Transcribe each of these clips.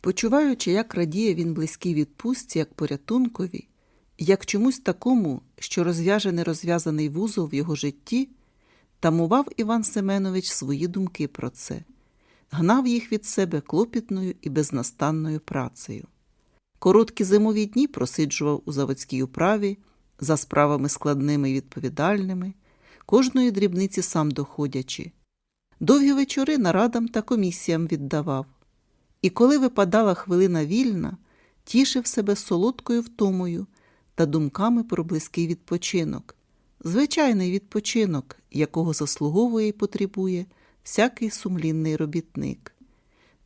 Почуваючи, як радіє він близькій відпустці, як порятункові, як чомусь такому, що розв'яже нерозв'язаний вузол в його житті, тамував Іван Семенович свої думки про це, гнав їх від себе клопітною і безнастанною працею. Короткі зимові дні просиджував у заводській управі за справами складними і відповідальними, кожної дрібниці сам доходячи. Довгі вечори нарадам та комісіям віддавав. І коли випадала хвилина вільна, тішив себе солодкою втомою та думками про близький відпочинок, звичайний відпочинок, якого заслуговує і потребує всякий сумлінний робітник,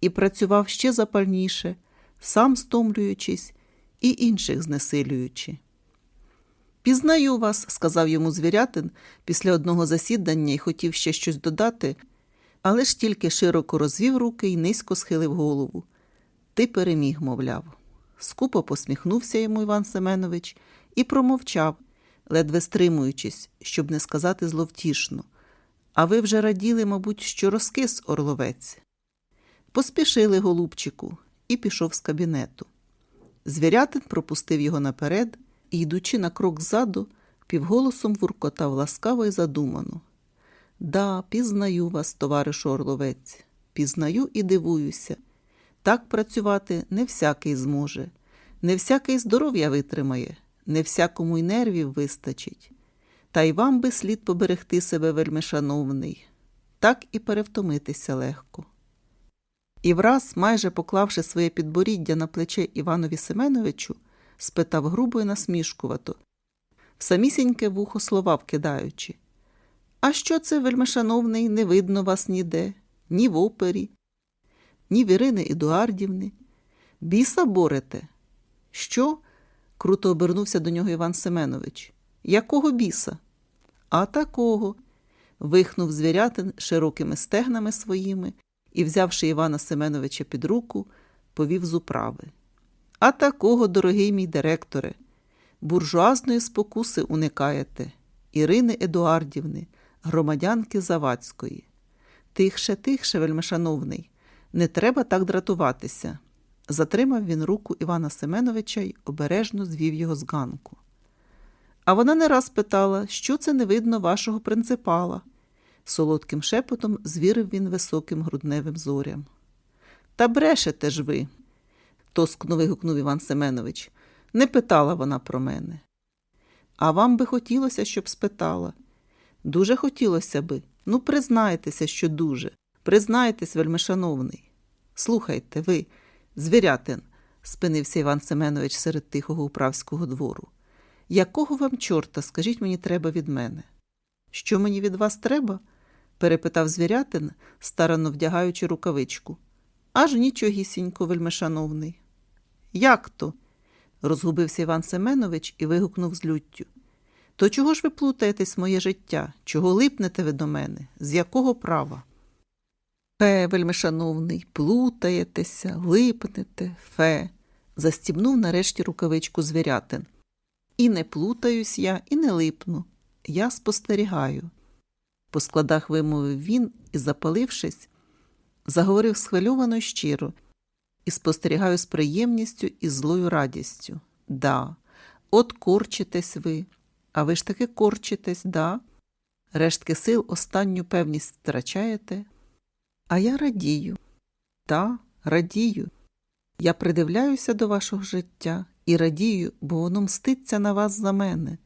і працював ще запальніше, сам стомлюючись і інших знесилюючи. Пізнаю вас, сказав йому звірятин після одного засідання і хотів ще щось додати, але ж тільки широко розвів руки і низько схилив голову. Ти переміг, мовляв. Скупо посміхнувся йому Іван Семенович і промовчав, ледве стримуючись, щоб не сказати зловтішно. А ви вже раділи, мабуть, що розкис орловець. Поспішили голубчику і пішов з кабінету. Звірятин пропустив його наперед і, йдучи на крок ззаду, півголосом вуркотав ласкаво й задумано. Да, пізнаю вас, товаришу Орловець, пізнаю і дивуюся. Так працювати не всякий зможе, не всякий здоров'я витримає, не всякому й нервів вистачить. Та й вам би слід поберегти себе, вельми шановний, так і перевтомитися легко. І враз, майже поклавши своє підборіддя на плече Іванові Семеновичу, спитав грубо й насмішкувато, в самісіньке вухо слова вкидаючи. А що це, вельмишановний, не видно вас ніде, ні в опері, ні в Ірини Едуардівни. Біса борете? Що? круто обернувся до нього Іван Семенович. Якого біса? А такого. вихнув звірятин широкими стегнами своїми і, взявши Івана Семеновича під руку, повів з управи. А такого, дорогий мій директоре, буржуазної спокуси уникаєте, Ірини Едуардівни, громадянки Завадської. Тихше, тихше, вельмишановний, не треба так дратуватися. Затримав він руку Івана Семеновича й обережно звів його з ганку. А вона не раз питала, що це не видно вашого принципала. Солодким шепотом звірив він високим грудневим зорям. Та брешете ж ви, тоскно вигукнув Іван Семенович. Не питала вона про мене. А вам би хотілося, щоб спитала. Дуже хотілося би. Ну, признайтеся, що дуже. Признайтесь, вельмишановний. Слухайте, ви, звірятин, спинився Іван Семенович серед тихого управського двору. Якого вам чорта, скажіть мені, треба від мене? Що мені від вас треба? перепитав звірятин, старанно вдягаючи рукавичку. Аж нічогісінько, вельмишановний. Як то? розгубився Іван Семенович і вигукнув з люттю. То чого ж ви плутаєтесь моє життя? Чого липнете ви до мене? З якого права? Фе, вельмишановний, плутаєтеся, липнете, фе, застібнув нарешті рукавичку звірятин. І не плутаюсь я, і не липну. Я спостерігаю. По складах вимовив він і, запалившись, заговорив схвильовано щиро, і спостерігаю з приємністю і злою радістю. Да, от корчитесь ви, а ви ж таки корчитесь, да? Рештки сил останню певність втрачаєте. А я радію. Та, радію. Я придивляюся до вашого життя і радію, бо воно мститься на вас за мене,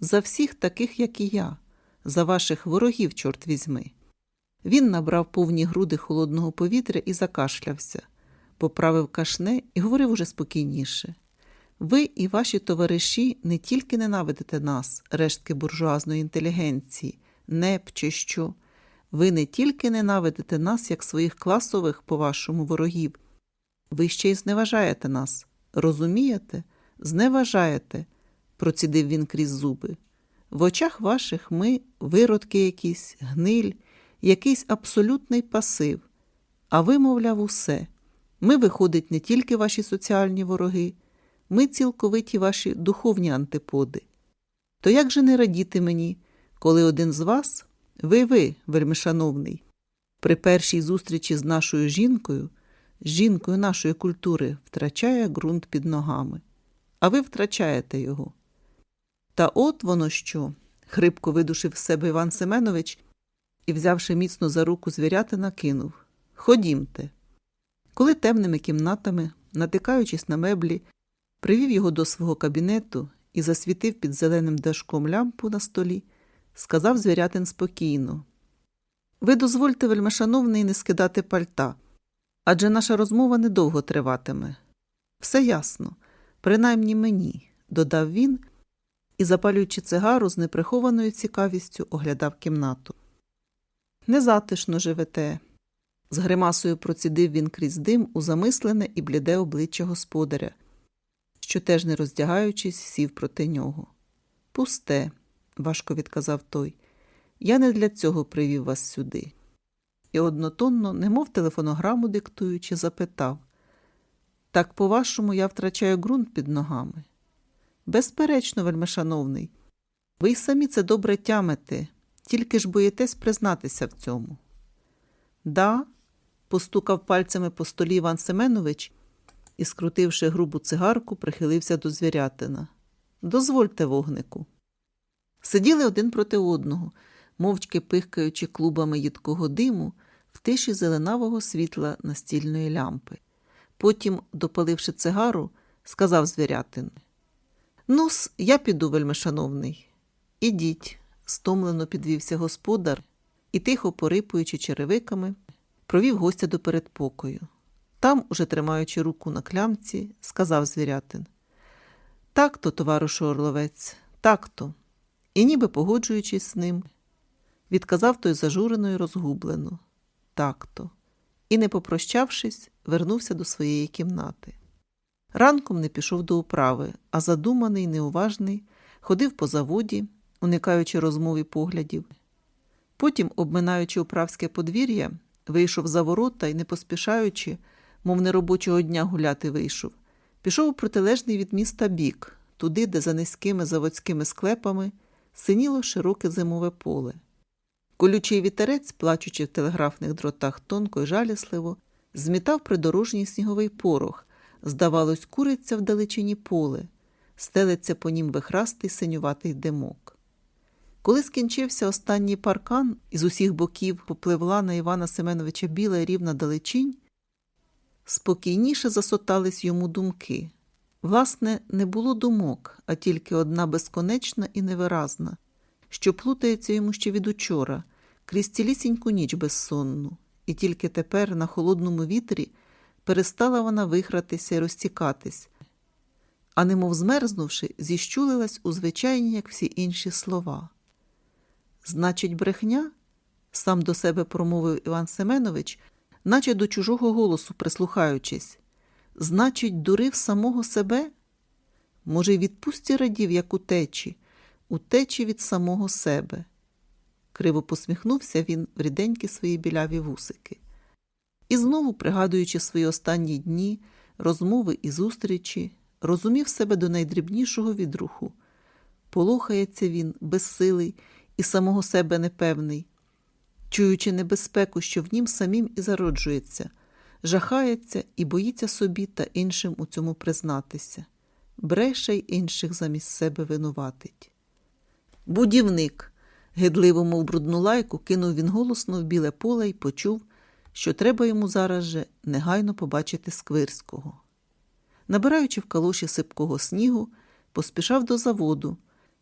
за всіх таких, як і я, за ваших ворогів, чорт візьми. Він набрав повні груди холодного повітря і закашлявся, поправив кашне і говорив уже спокійніше. Ви і ваші товариші не тільки ненавидите нас, рештки буржуазної інтелігенції, неп чи що. Ви не тільки ненавидите нас, як своїх класових, по-вашому, ворогів, ви ще й зневажаєте нас. Розумієте? Зневажаєте, процідив він крізь зуби. В очах ваших ми виродки якісь, гниль, якийсь абсолютний пасив. А ви, мовляв, усе. Ми, виходить, не тільки ваші соціальні вороги, ми цілковиті ваші духовні антиподи. То як же не радіти мені, коли один з вас, ви, ви, вельмишановний, при першій зустрічі з нашою жінкою, з жінкою нашої культури втрачає ґрунт під ногами, а ви втрачаєте його. Та от воно що. хрипко видушив себе Іван Семенович і, взявши міцно за руку звірятина, кинув Ходімте. Коли темними кімнатами, натикаючись на меблі, привів його до свого кабінету і засвітив під зеленим дашком лямпу на столі, сказав звірятин спокійно. Ви дозвольте, вельмишановний, не скидати пальта, адже наша розмова недовго триватиме. Все ясно, принаймні мені, додав він і, запалюючи цигару, з неприхованою цікавістю оглядав кімнату. Незатишно живете. З гримасою процідив він крізь дим у замислене і бліде обличчя господаря, що, теж не роздягаючись, сів проти нього. Пусте, важко відказав той. Я не для цього привів вас сюди. І однотонно, немов телефонограму диктуючи, запитав Так, по-вашому, я втрачаю ґрунт під ногами? Безперечно, вельмишановний, ви й самі це добре тямите, тільки ж боїтесь признатися в цьому. Да, постукав пальцями по столі Іван Семенович і, скрутивши грубу цигарку, прихилився до звірятина. Дозвольте вогнику. Сиділи один проти одного, мовчки пихкаючи клубами їдкого диму в тиші зеленавого світла настільної лямпи. Потім, допаливши цигару, сказав звірятин. Ну-с, я піду, вельмишановний. Ідіть, стомлено підвівся господар і, тихо порипуючи черевиками, провів гостя до передпокою. Там, уже тримаючи руку на клямці, сказав звірятин. Так-то, товаришу Орловець, так-то. І ніби погоджуючись з ним, відказав той зажурено й розгублено. Так-то. І, не попрощавшись, вернувся до своєї кімнати. Ранком не пішов до управи, а задуманий, неуважний, ходив по заводі, уникаючи розмов і поглядів. Потім, обминаючи управське подвір'я, вийшов за ворота і, не поспішаючи, мов неробочого дня гуляти вийшов, пішов у протилежний від міста бік, туди, де за низькими заводськими склепами синіло широке зимове поле. Колючий вітерець, плачучи в телеграфних дротах тонко й жалісливо, змітав придорожній сніговий порох, здавалось, куриться в далечині поле, стелиться по нім вихрастий синюватий димок. Коли скінчився останній паркан, і з усіх боків попливла на Івана Семеновича біла рівна далечінь, спокійніше засотались йому думки. Власне, не було думок, а тільки одна безконечна і невиразна, що плутається йому ще від учора, крізь цілісіньку ніч безсонну, і тільки тепер, на холодному вітрі, перестала вона вихратися і розтікатись, а немов змерзнувши, зіщулилась у звичайні, як всі інші слова. Значить, брехня, сам до себе промовив Іван Семенович, наче до чужого голосу прислухаючись. Значить, дурив самого себе? Може, й відпусті радів, як у течі, у течі від самого себе. Криво посміхнувся він в ріденькі свої біляві вусики. І знову, пригадуючи свої останні дні, розмови і зустрічі, розумів себе до найдрібнішого відруху. Полохається він, безсилий і самого себе непевний, чуючи небезпеку, що в нім самим і зароджується, жахається і боїться собі та іншим у цьому признатися, бреше й інших замість себе винуватить. Будівник, гидливо, мов брудну лайку, кинув він голосно в біле поле й почув, що треба йому зараз же негайно побачити Сквирського. Набираючи в калоші сипкого снігу, поспішав до заводу,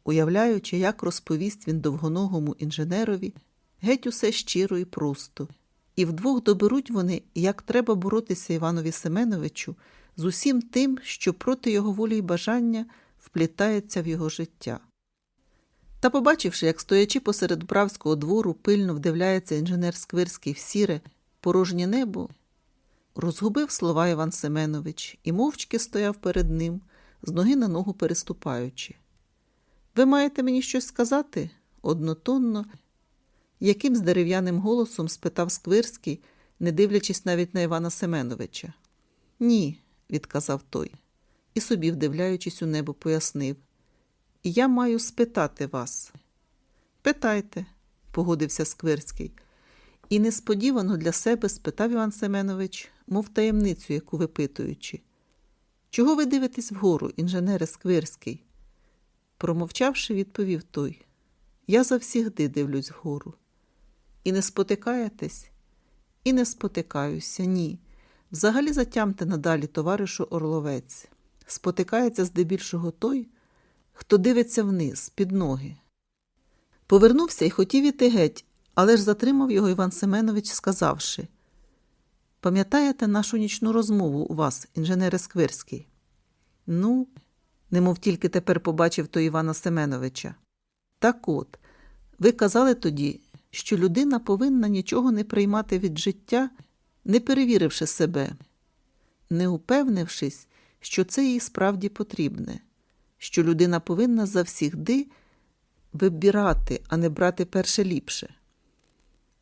уявляючи, як розповість він довгоногому інженерові геть усе щиро і просто. І вдвох доберуть вони, як треба боротися Іванові Семеновичу з усім тим, що проти його волі й бажання вплітається в його життя. Та, побачивши, як стоячи посеред бравського двору, пильно вдивляється інженер Сквирський в сіре, порожнє небо, розгубив слова Іван Семенович і мовчки стояв перед ним, з ноги на ногу переступаючи. Ви маєте мені щось сказати? однотонно, яким з дерев'яним голосом спитав Сквирський, не дивлячись навіть на Івана Семеновича. Ні, відказав той, і собі, вдивляючись у небо, пояснив. Я маю спитати вас. Питайте, погодився Сквирський, І несподівано для себе спитав Іван Семенович, мов таємницю, яку випитуючи. Чого ви дивитесь вгору, інженере Сквирський? Промовчавши, відповів той. Я завсігди дивлюсь вгору. І не спотикаєтесь? І не спотикаюся, ні. Взагалі затямте надалі, товаришу Орловець. Спотикається здебільшого той, хто дивиться вниз, під ноги. Повернувся і хотів іти геть, але ж затримав його Іван Семенович, сказавши Пам'ятаєте нашу нічну розмову у вас, інженере Сквирський? Ну, немов тільки тепер побачив то Івана Семеновича. Так от, ви казали тоді, що людина повинна нічого не приймати від життя, не перевіривши себе, не упевнившись, що це їй справді потрібне, що людина повинна завсігди вибирати, а не брати перше ліпше.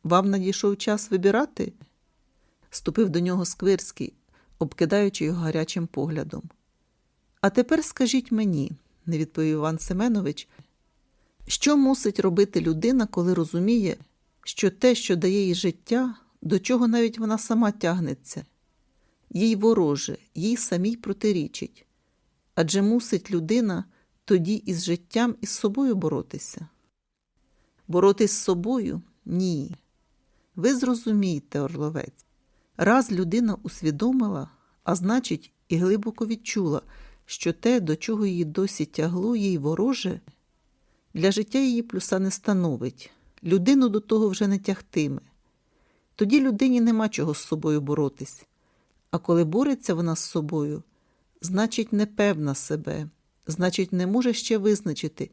Вам надійшов час вибирати? ступив до нього Сквирський, обкидаючи його гарячим поглядом. А тепер скажіть мені, не відповів Іван Семенович, що мусить робити людина, коли розуміє, що те, що дає їй життя, до чого навіть вона сама тягнеться, їй вороже, їй самій протирічить. Адже мусить людина тоді із життям і з собою боротися. Боротись з собою? Ні. Ви зрозумієте, Орловець. Раз людина усвідомила, а значить, і глибоко відчула, що те, до чого її досі тягло, їй вороже, для життя її плюса не становить, людину до того вже не тягтиме. Тоді людині нема чого з собою боротись. А коли бореться вона з собою, значить, непевна себе, значить, не може ще визначити,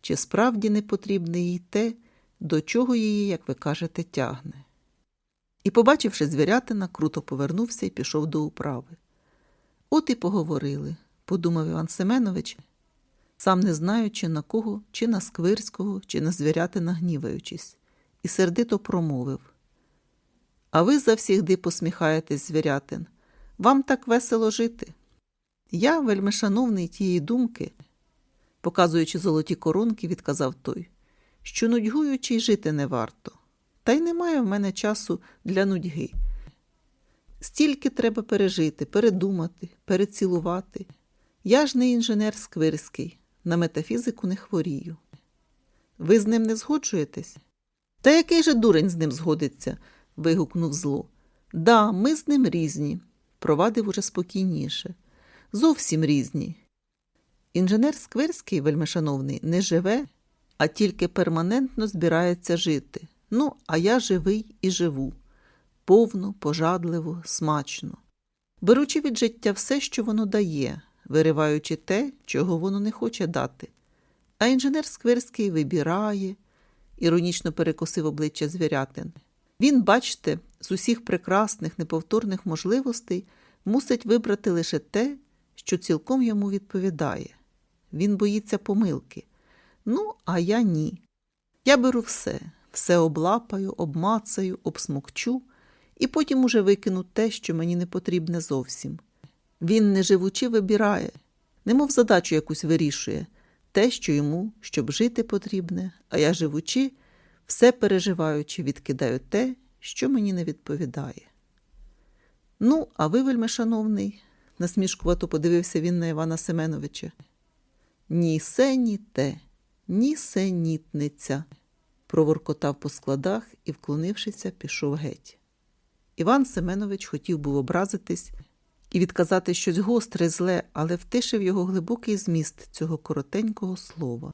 чи справді не потрібне їй те, до чого її, як ви кажете, тягне. І, побачивши звірятина, круто повернувся і пішов до управи. От і поговорили, подумав Іван Семенович, сам не знаючи на кого, чи на Сквирського, чи на звірятина гніваючись, і сердито промовив. А ви завсігди посміхаєтесь, звірятин. Вам так весело жити. Я, вельми шановний тієї думки, показуючи золоті коронки, відказав той, що нудьгуючи й жити не варто. Та й немає в мене часу для нудьги. Стільки треба пережити, передумати, перецілувати. Я ж не інженер Сквирський, на метафізику не хворію. Ви з ним не згоджуєтесь? Та який же дурень з ним згодиться? вигукнув зло. Да, ми з ним різні, провадив уже спокійніше. Зовсім різні. Інженер Сквирський, вельмишановний, не живе, а тільки перманентно збирається жити. Ну, а я живий і живу повно, пожадливо, смачно, беручи від життя все, що воно дає, вириваючи те, чого воно не хоче дати. А інженер Сквирський вибирає, іронічно перекосив обличчя звірятин. Він, бачте, з усіх прекрасних, неповторних можливостей мусить вибрати лише те, що цілком йому відповідає. Він боїться помилки. Ну, а я ні. Я беру все, все облапаю, обмацаю, обсмокчу і потім уже викину те, що мені не потрібне зовсім. Він, не живучи, вибирає, немов задачу якусь вирішує, те, що йому, щоб жити потрібне, а я живучи, все переживаючи, відкидаю те, що мені не відповідає. Ну, а ви, вельми шановний, насмішкувато подивився він на Івана Семеновича. Ні се, ні те, ні сенітниця, проворкотав по складах і, вклонившися, пішов геть. Іван Семенович хотів був образитись і відказати щось гостре, зле, але втишив його глибокий зміст цього коротенького слова.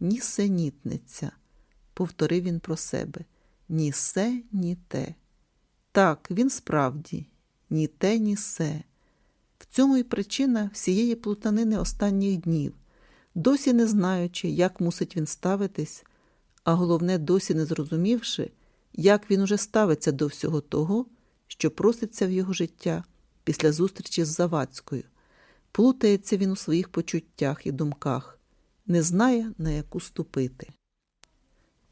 Ні сенітниця, повторив він про себе. Ні се, ні те. Так, він справді, ні те, ні се. В цьому і причина всієї плутанини останніх днів, досі не знаючи, як мусить він ставитись, а головне, досі не зрозумівши, як він уже ставиться до всього того, що проситься в його життя після зустрічі з Завадською. Плутається він у своїх почуттях і думках, не знає, на яку ступити.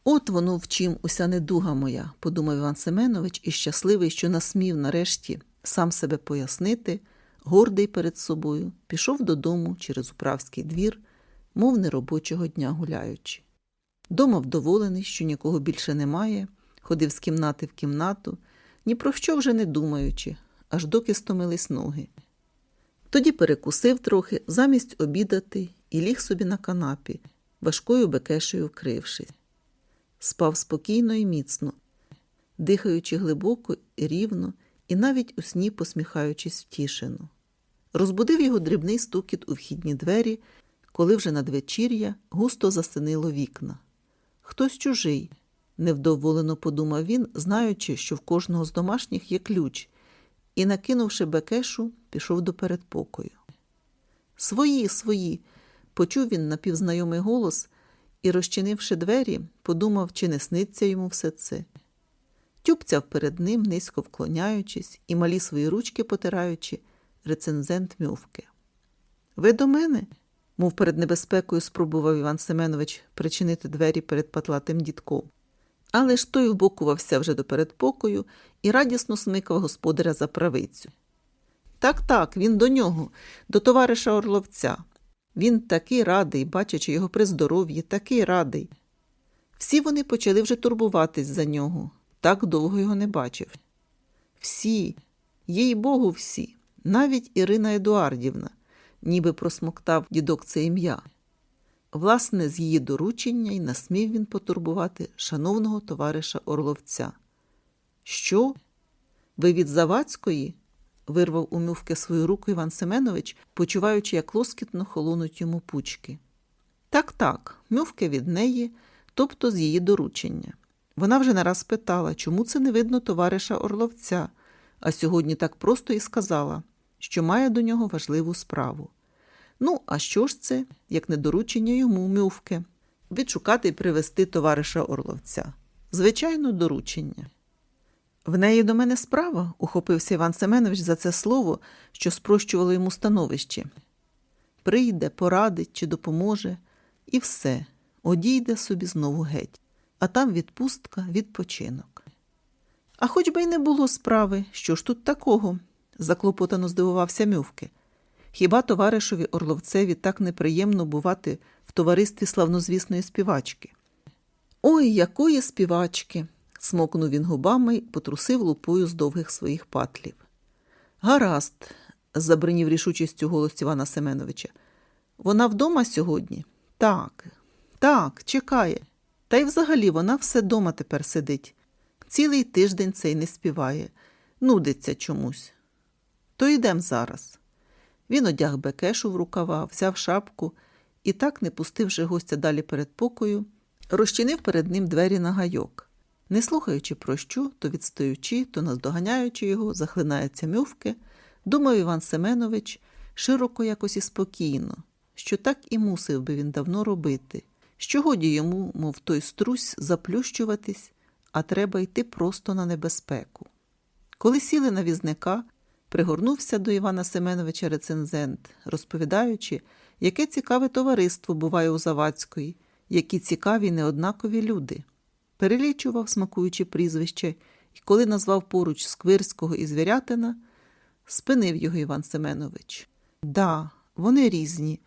От воно в чим уся недуга моя, подумав Іван Семенович і щасливий, що насмів нарешті сам себе пояснити, гордий перед собою, пішов додому через управський двір, мов неробочого дня гуляючи. Дома вдоволений, що нікого більше немає, ходив з кімнати в кімнату, ні про що вже не думаючи, аж доки стомились ноги. Тоді перекусив трохи, замість обідати, і ліг собі на канапі, важкою бекешею вкрившись. Спав спокійно і міцно, дихаючи глибоко і рівно, і навіть у сні посміхаючись втішено. Розбудив його дрібний стукіт у вхідні двері, коли вже надвечір'я густо засинило вікна. Хтось чужий, невдоволено подумав він, знаючи, що в кожного з домашніх є ключ, і, накинувши бекешу, пішов до передпокою. Свої, свої. почув він напівзнайомий голос і, розчинивши двері, подумав, чи не сниться йому все це. Тюпцяв перед ним, низько вклоняючись і малі свої ручки потираючи, рецензент мювки. Ви до мене? мов перед небезпекою спробував Іван Семенович причинити двері перед патлатим дідком. Але ж той вбокувався вже до передпокою і радісно смикав господаря за правицю. Так, так, він до нього, до товариша Орловця. Він такий радий, бачачи його при здоров'ї, такий радий. Всі вони почали вже турбуватись за нього. Так довго його не бачив. Всі, їй Богу, всі, навіть Ірина Едуардівна, ніби просмоктав дідок це ім'я. Власне, з її доручення й насмів він потурбувати шановного товариша Орловця. Що? Ви від Завадської? вирвав у мювки свою руку Іван Семенович, почуваючи, як лоскітно холонуть йому пучки. Так, так, мювки від неї, тобто з її доручення. Вона вже нараз питала, чому це не видно товариша Орловця, а сьогодні так просто і сказала, що має до нього важливу справу. Ну, а що ж це, як не доручення йому мювки? Відшукати і привезти товариша Орловця. Звичайно, доручення. В неї до мене справа, ухопився Іван Семенович за це слово, що спрощувало йому становище. Прийде, порадить чи допоможе, і все, одійде собі знову геть, а там відпустка, відпочинок. А хоч би й не було справи, що ж тут такого? заклопотано здивувався Мювки. Хіба товаришові Орловцеві так неприємно бувати в товаристві славнозвісної співачки? Ой, якої співачки! смокнув він губами й потрусив лупою з довгих своїх патлів. Гаразд, забринів рішучістю голос Івана Семеновича. Вона вдома сьогодні? Так, так, чекає. Та й взагалі вона все дома тепер сидить. Цілий тиждень цей не співає, нудиться чомусь. То йдем зараз. Він одяг бекешу в рукава, взяв шапку і так, не пустивши гостя далі перед покою, розчинив перед ним двері на гайок. Не слухаючи про що, то відстаючи, то наздоганяючи його, захлинаються мювки, думав Іван Семенович широко якось і спокійно, що так і мусив би він давно робити, що годі йому, мов той струсь, заплющуватись, а треба йти просто на небезпеку. Коли сіли на візника, пригорнувся до Івана Семеновича рецензент, розповідаючи, яке цікаве товариство буває у Завадської, які цікаві неоднакові люди. Перелічував, смакуючи прізвище, і коли назвав поруч Сквирського і Звірятина, спинив його Іван Семенович. Да, вони різні,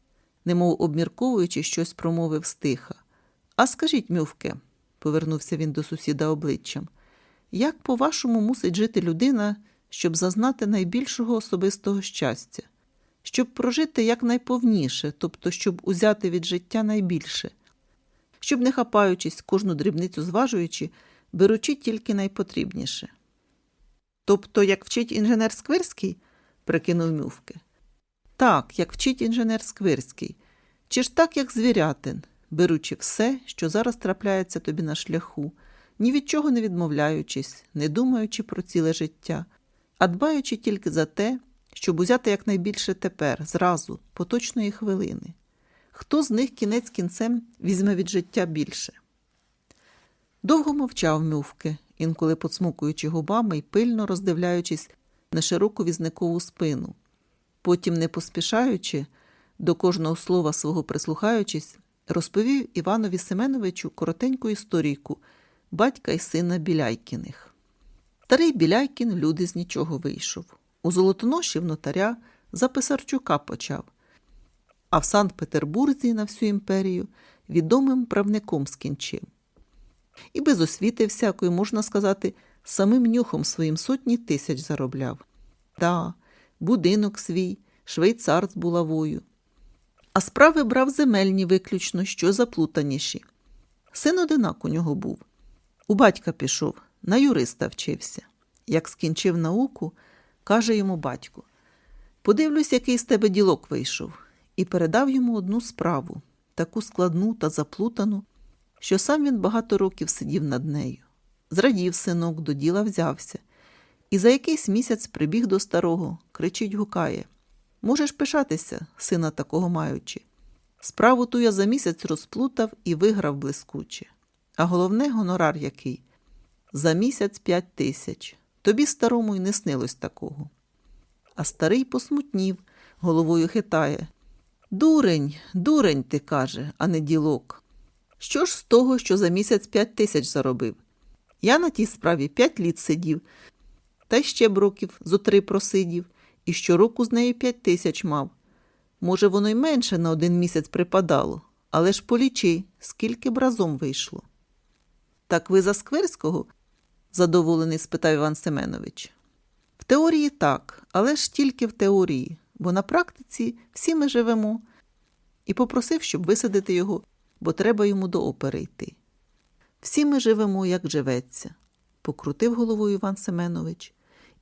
немов обмірковуючи, щось промовив стиха. А скажіть, мювке, повернувся він до сусіда обличчям, як, по-вашому, мусить жити людина, щоб зазнати найбільшого особистого щастя, щоб прожити якнайповніше, тобто щоб узяти від життя найбільше, щоб, не хапаючись, кожну дрібницю зважуючи, беручи тільки найпотрібніше. Тобто, як вчить інженер Сквирський, прикинув мювки. Так, як вчить інженер Сквирський, чи ж так, як звірятин, беручи все, що зараз трапляється тобі на шляху, ні від чого не відмовляючись, не думаючи про ціле життя, а дбаючи тільки за те, щоб узяти якнайбільше тепер, зразу, поточної хвилини. Хто з них кінець кінцем візьме від життя більше? Довго мовчав мювки, інколи поцмукуючи губами і пильно роздивляючись на широку візникову спину. Потім, не поспішаючи, до кожного слова свого прислухаючись, розповів Іванові Семеновичу коротеньку історійку батька й сина Біляйкіних. Старий Біляйкін люди з нічого вийшов. У Золотоноші в нотаря за Писарчука почав, а в Санкт-Петербурзі на всю імперію відомим правником скінчив. І без освіти всякої, можна сказати, самим нюхом своїм сотні тисяч заробляв. Та, будинок свій, швейцар з булавою. А справи брав земельні виключно, що заплутаніші. Син одинак у нього був. У батька пішов, на юриста вчився. Як скінчив науку, каже йому батько: Подивлюсь, який з тебе ділок вийшов, і передав йому одну справу, таку складну та заплутану, що сам він багато років сидів над нею. Зрадів синок, до діла взявся, і за якийсь місяць прибіг до старого, кричить, гукає: Можеш пишатися, сина такого маючи. Справу ту я за місяць розплутав і виграв блискуче. А головне гонорар який за місяць п'ять тисяч. Тобі старому й не снилось такого. А старий посмутнів, головою хитає. Дурень, дурень, ти каже, а не ділок. Що ж з того, що за місяць п'ять тисяч заробив? Я на тій справі п'ять літ сидів, та ще б років зо три просидів, і щороку з нею п'ять тисяч мав. Може, воно й менше на один місяць припадало, але ж полічи, скільки б разом вийшло. Так ви за Скверського? Задоволений спитав Іван Семенович. В теорії так, але ж тільки в теорії, бо на практиці всі ми живемо. І попросив, щоб висадити його, бо треба йому до опери йти. Всі ми живемо, як живеться, покрутив головою Іван Семенович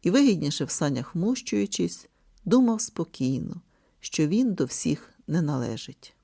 і, вигідніше в санях вмощуючись, думав спокійно, що він до всіх не належить.